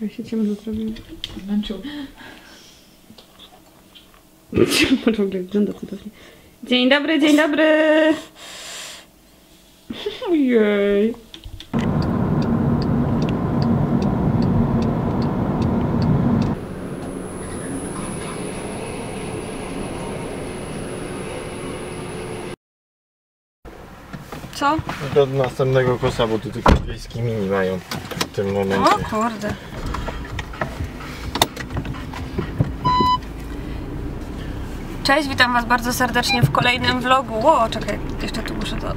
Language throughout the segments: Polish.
Ja się ciemno zrobiło. Zmęczył. Patrz w ogóle wygląda cudownie. Dzień dobry, dzień dobry! Ojej. Co? Do następnego kosa, bo tu tylko wiejski mini mają w tym momencie. O kurde. Cześć, witam Was bardzo serdecznie w kolejnym vlogu. O, czekaj, jeszcze tu muszę to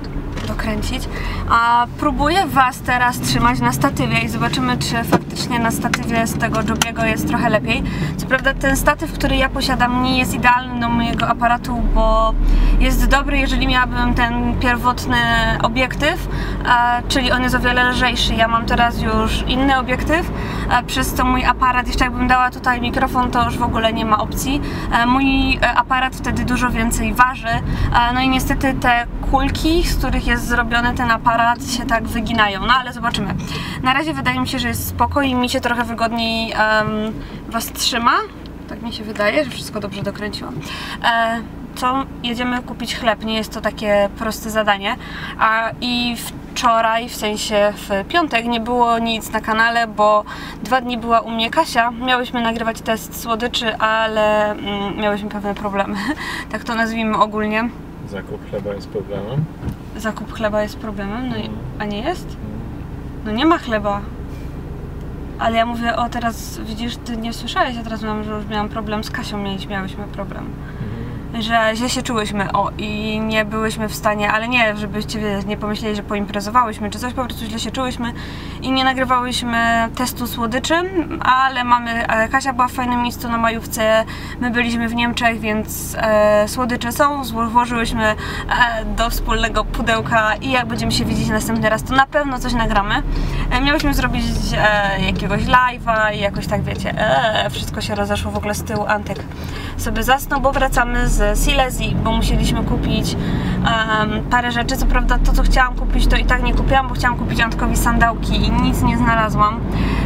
dokręcić. A próbuję Was teraz trzymać na statywie i zobaczymy, czy faktycznie na statywie z tego Jobiego jest trochę lepiej. Co prawda ten statyw, który ja posiadam nie jest idealny do mojego aparatu, bo jest dobry, jeżeli miałabym ten pierwotny obiektyw, czyli on jest o wiele lżejszy. Ja mam teraz już inny obiektyw, przez co mój aparat, jeszcze jakbym dała tutaj mikrofon, to już w ogóle nie ma opcji. Mój e, aparat wtedy dużo więcej waży, e, no i niestety te kulki, z których jest zrobiony ten aparat się tak wyginają, no ale zobaczymy. Na razie wydaje mi się, że jest spoko i mi się trochę wygodniej em, Was trzyma. Tak mi się wydaje, że wszystko dobrze dokręciłam. E, co jedziemy kupić chleb, nie jest to takie proste zadanie. A i wczoraj, w sensie w piątek, nie było nic na kanale, bo dwa dni była u mnie Kasia. Miałyśmy nagrywać test słodyczy, ale mm, miałyśmy pewne problemy. tak to nazwijmy ogólnie. Zakup chleba jest problemem. Zakup chleba jest problemem, no i, a nie jest? No nie ma chleba. Ale ja mówię, o teraz widzisz, ty nie słyszałeś, ja teraz mam, że już miałam problem z Kasią, mieliśmy, miałyśmy problem. Że źle się czułyśmy, o, i nie byłyśmy w stanie, ale nie, żebyście nie pomyśleli, że poimprezowałyśmy czy coś, po prostu źle się czułyśmy i nie nagrywałyśmy testu słodyczy, ale mamy, e, Kasia była w fajnym miejscu na majówce, my byliśmy w Niemczech, więc e, słodycze są, zło- włożyłyśmy e, do wspólnego pudełka i jak będziemy się widzieć następny raz, to na pewno coś nagramy. E, miałyśmy zrobić e, jakiegoś live'a i jakoś tak wiecie, e, wszystko się rozeszło w ogóle z tyłu, Antek sobie zasnął, bo wracamy z Silesii, bo musieliśmy kupić em, parę rzeczy. Co prawda to, co chciałam kupić, to i tak nie kupiłam, bo chciałam kupić Antkowi sandałki i nic nie znalazłam,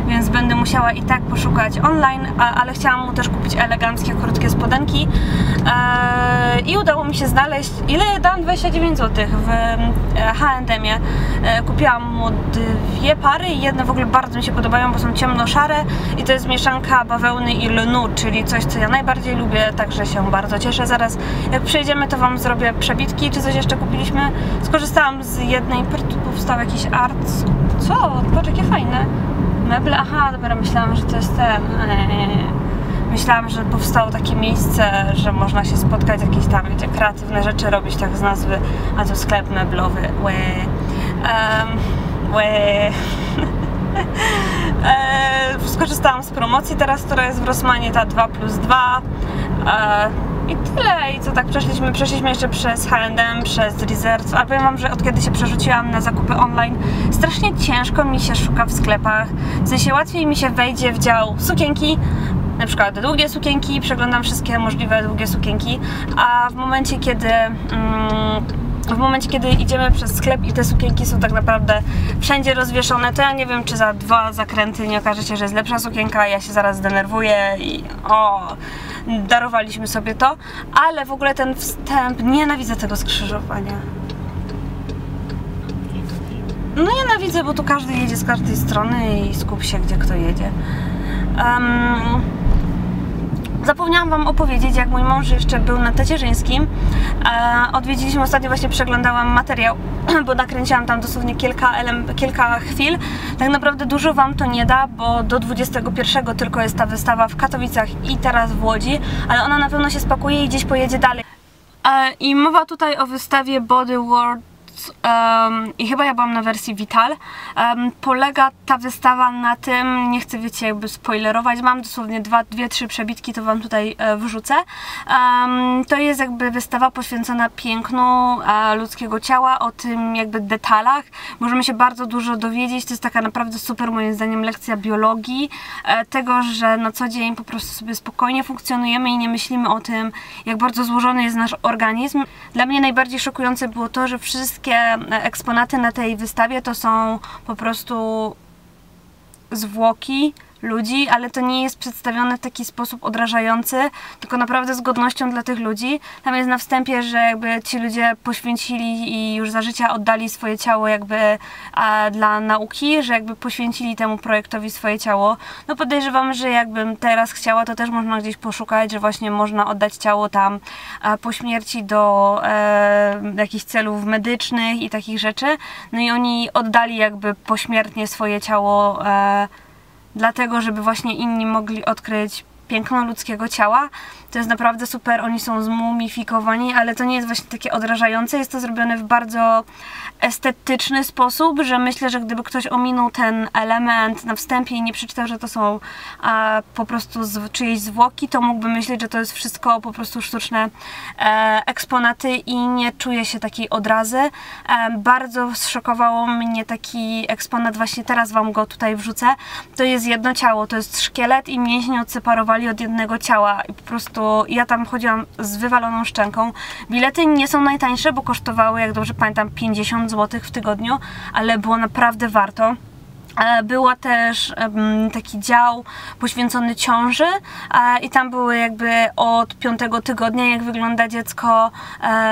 więc będę musiała i tak poszukać online, ale chciałam mu też kupić eleganckie, krótkie spodenki e, i udało mi się znaleźć, ile dałam? 29 zł w e, H&M-ie. E, kupiłam mu dwie pary i jedne w ogóle bardzo mi się podobają, bo są ciemnoszare i to jest mieszanka bawełny i lnu, czyli coś, co ja najbardziej lubię, także się bardzo cieszę. Zaraz jak przyjedziemy, to Wam zrobię przebitki, czy coś jeszcze kupiliśmy. Skorzystałam z jednej, powstał jakiś art. Co? Patrz, jakie fajne. Meble, aha, dobra, myślałam, że to jest ten. Eee. Myślałam, że powstało takie miejsce, że można się spotkać, jakieś tam, wiecie, kreatywne rzeczy robić, tak z nazwy, a to sklep meblowy, łe. Um, łe. E, skorzystałam z promocji teraz, która jest w Rossmanie, ta 2 plus 2 e, i tyle. I co tak przeszliśmy, przeszliśmy jeszcze przez H&M, przez Reserve, a powiem wam, że od kiedy się przerzuciłam na zakupy online, strasznie ciężko mi się szuka w sklepach, w sensie łatwiej mi się wejdzie w dział sukienki, na przykład długie sukienki, przeglądam wszystkie możliwe długie sukienki, a w momencie kiedy mm, w momencie, kiedy idziemy przez sklep i te sukienki są tak naprawdę wszędzie rozwieszone, to ja nie wiem, czy za dwa zakręty nie okaże się, że jest lepsza sukienka, ja się zaraz zdenerwuję i o, darowaliśmy sobie to, ale w ogóle ten wstęp, nienawidzę tego skrzyżowania. No nienawidzę, bo tu każdy jedzie z każdej strony i skup się, gdzie kto jedzie. Em, Zapomniałam Wam opowiedzieć, jak mój mąż jeszcze był na tacierzyńskim. E, odwiedziliśmy ostatnio, właśnie przeglądałam materiał, bo nakręciłam tam dosłownie kilka, kilka chwil. Tak naprawdę dużo Wam to nie da, bo do 21 tylko jest ta wystawa w Katowicach i teraz w Łodzi, ale ona na pewno się spakuje i gdzieś pojedzie dalej. E, I mowa tutaj o wystawie Body World em, i chyba ja byłam na wersji Vital. Em, polega ta wystawa na tym, nie chcę wiecie jakby spoilerować, mam dosłownie dwa, dwie, trzy przebitki, to wam tutaj e, wrzucę. Em, to jest jakby wystawa poświęcona pięknu e, ludzkiego ciała, o tym jakby detalach. Możemy się bardzo dużo dowiedzieć, to jest taka naprawdę super moim zdaniem lekcja biologii, e, tego, że na co dzień po prostu sobie spokojnie funkcjonujemy i nie myślimy o tym, jak bardzo złożony jest nasz organizm. Dla mnie najbardziej szokujące było to, że wszystkie e, eksponaty na tej wystawie to są po prostu zwłoki ludzi, ale to nie jest przedstawione w taki sposób odrażający, tylko naprawdę z godnością dla tych ludzi. Tam jest na wstępie, że jakby ci ludzie poświęcili i już za życia oddali swoje ciało jakby a, dla nauki, że jakby poświęcili temu projektowi swoje ciało. No podejrzewam, że jakbym teraz chciała, to też można gdzieś poszukać, że właśnie można oddać ciało tam a, po śmierci do e, jakichś celów medycznych i takich rzeczy. No i oni oddali jakby pośmiertnie swoje ciało e, dlatego, żeby właśnie inni mogli odkryć piękno ludzkiego ciała. To jest naprawdę super, oni są zmumifikowani, ale to nie jest właśnie takie odrażające, jest to zrobione w bardzo estetyczny sposób, że myślę, że gdyby ktoś ominął ten element na wstępie i nie przeczytał, że to są po prostu z, czyjeś zwłoki, to mógłby myśleć, że to jest wszystko po prostu sztuczne e, eksponaty i nie czuje się takiej odrazy. E, bardzo zszokowało mnie taki eksponat, właśnie teraz Wam go tutaj wrzucę. To jest jedno ciało, to jest szkielet i mięśnie odseparowali od jednego ciała i po prostu ja tam chodziłam z wywaloną szczęką. Bilety nie są najtańsze, bo kosztowały, jak dobrze pamiętam, 50 zł w tygodniu, ale było naprawdę warto. E, Była też taki dział poświęcony ciąży e, i tam były jakby od piątego tygodnia, jak wygląda dziecko,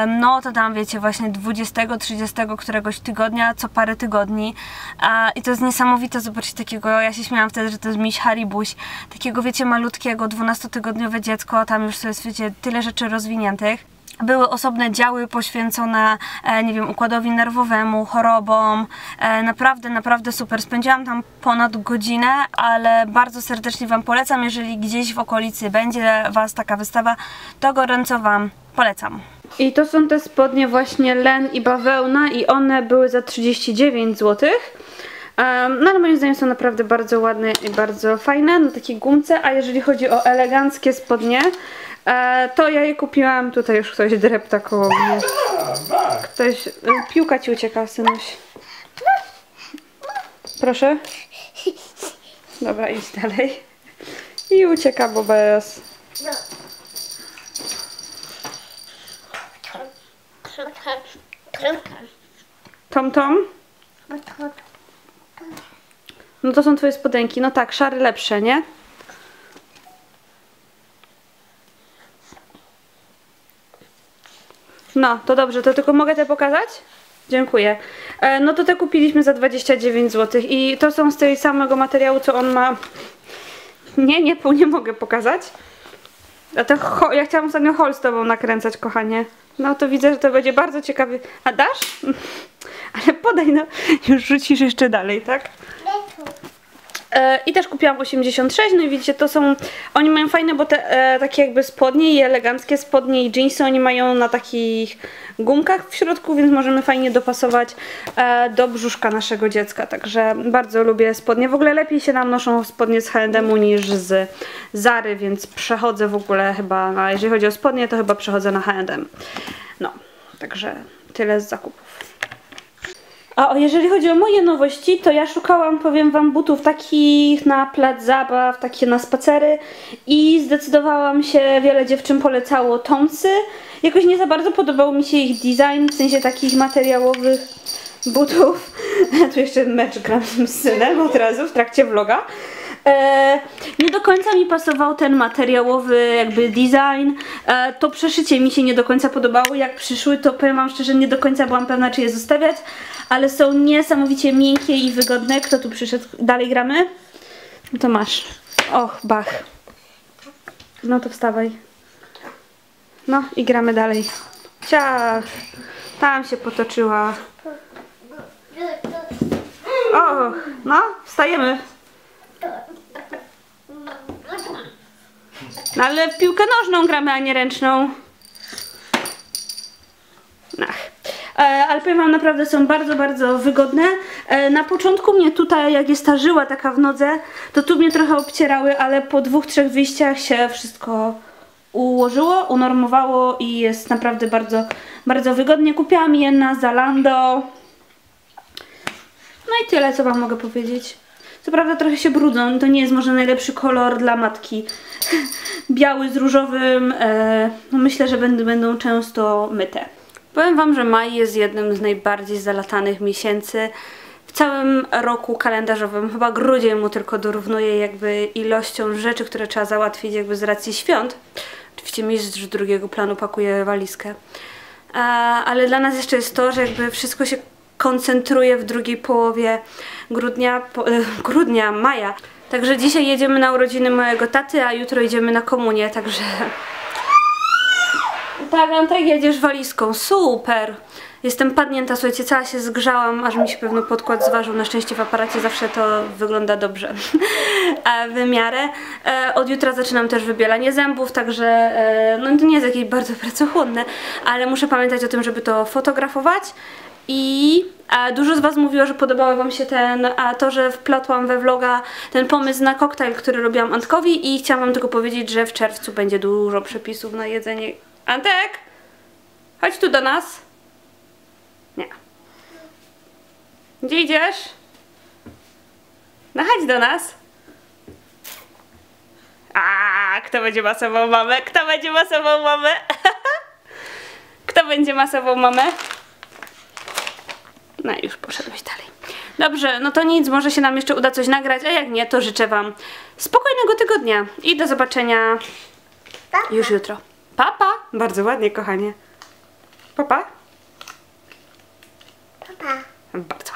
no to tam wiecie, właśnie 20, 30 któregoś tygodnia, co parę tygodni. E, I to jest niesamowite zobaczyć takiego, ja się śmiałam wtedy, że to jest miś Haribuś, takiego wiecie, malutkiego, 12-tygodniowe dziecko, tam już jest wiecie, tyle rzeczy rozwiniętych. Były osobne działy poświęcone, e, nie wiem, układowi nerwowemu, chorobom. E, naprawdę, naprawdę super. Spędziłam tam ponad godzinę, ale bardzo serdecznie Wam polecam. Jeżeli gdzieś w okolicy będzie Was taka wystawa, to gorąco Wam polecam. I to są te spodnie właśnie len i bawełna i one były za 39 zł. No ale moim zdaniem są naprawdę bardzo ładne i bardzo fajne na takiej gumce, a jeżeli chodzi o eleganckie spodnie, to ja je kupiłam, tutaj już ktoś drepta koło mnie. Ktoś, e, piłka ci ucieka, synuś. Proszę. Dobra, idź dalej. I ucieka Bobes. Tom Tom? No to są twoje spodenki. No tak, szary lepsze, nie? No, to dobrze, to tylko mogę te pokazać? Dziękuję. E, no to te kupiliśmy za 29 zł i to są z tej samego materiału, co on ma. Nie, nie, nie mogę pokazać. A to ho- ja chciałam ostatnio hol z tobą nakręcać, kochanie. No to widzę, że to będzie bardzo ciekawy. A dasz? Ale podaj, no. Już rzucisz jeszcze dalej, tak? E, I też kupiłam 86, no i widzicie, to są, oni mają fajne, bo te e, takie jakby spodnie i eleganckie spodnie i jeansy oni mają na takich gumkach w środku, więc możemy fajnie dopasować e, do brzuszka naszego dziecka, także bardzo lubię spodnie. W ogóle lepiej się nam noszą spodnie z H&M niż z Zary, więc przechodzę w ogóle chyba, na, jeżeli chodzi o spodnie, to chyba przechodzę na H&M. No, także tyle z zakupów. A jeżeli chodzi o moje nowości, to ja szukałam, powiem wam, butów takich na plac zabaw, takie na spacery i zdecydowałam się, wiele dziewczyn polecało Tomsy. Jakoś nie za bardzo podobał mi się ich design, w sensie takich materiałowych butów. tu jeszcze mecz gram z synem od razu w trakcie vloga. E, nie do końca mi pasował ten materiałowy jakby design. E, to przeszycie mi się nie do końca podobało. Jak przyszły, to powiem wam szczerze, nie do końca byłam pewna, czy je zostawiać. Ale są niesamowicie miękkie i wygodne. Kto tu przyszedł? Dalej gramy? No to masz. Och, bach. No to wstawaj. No i gramy dalej. Ciach. Tam się potoczyła. Och, no, wstajemy. No ale w piłkę nożną gramy, a nie ręczną. Ach. e, ale powiem Wam, naprawdę są bardzo, bardzo wygodne. E, na początku mnie tutaj, jak jest ta żyła taka w nodze, to tu mnie trochę obcierały, ale po dwóch, trzech wyjściach się wszystko ułożyło, unormowało i jest naprawdę bardzo, bardzo wygodnie. Kupiłam je na Zalando. No i tyle, co Wam mogę powiedzieć. Co prawda trochę się brudzą, to nie jest może najlepszy kolor dla matki. Biały z różowym, e, no myślę, że będą, często myte. Powiem Wam, że maj jest jednym z najbardziej zalatanych miesięcy w całym roku kalendarzowym. Chyba grudzień mu tylko dorównuje jakby ilością rzeczy, które trzeba załatwić jakby z racji świąt. Oczywiście mistrz drugiego planu pakuje walizkę. A, ale dla nas jeszcze jest to, że jakby wszystko się koncentruje w drugiej połowie grudnia, po, e, grudnia, maja. Także dzisiaj jedziemy na urodziny mojego taty, a jutro idziemy na komunię, także... Tak, Antek, jedziesz walizką, super! Jestem padnięta, słuchajcie, cała się zgrzałam, aż mi się pewno podkład zważył. Na szczęście w aparacie zawsze to wygląda dobrze w miarę. E, od jutra zaczynam też wybielanie zębów, także e, no to nie jest jakieś bardzo pracochłonne, ale muszę pamiętać o tym, żeby to fotografować. I dużo z Was mówiło, że podobało Wam się ten, to, że wplotłam we vloga ten pomysł na koktajl, który robiłam Antkowi i chciałam Wam tylko powiedzieć, że w czerwcu będzie dużo przepisów na jedzenie. Antek! Chodź tu do nas. Nie. Gdzie idziesz? No chodź do nas. A, kto będzie masował mamę? Kto będzie masował mamę? Kto będzie masował mamę? No i już poszedłeś dalej. Dobrze, no to nic, może się nam jeszcze uda coś nagrać, a jak nie, to życzę Wam spokojnego tygodnia i do zobaczenia już jutro. Papa! Bardzo ładnie, kochanie. Papa? Papa. Bardzo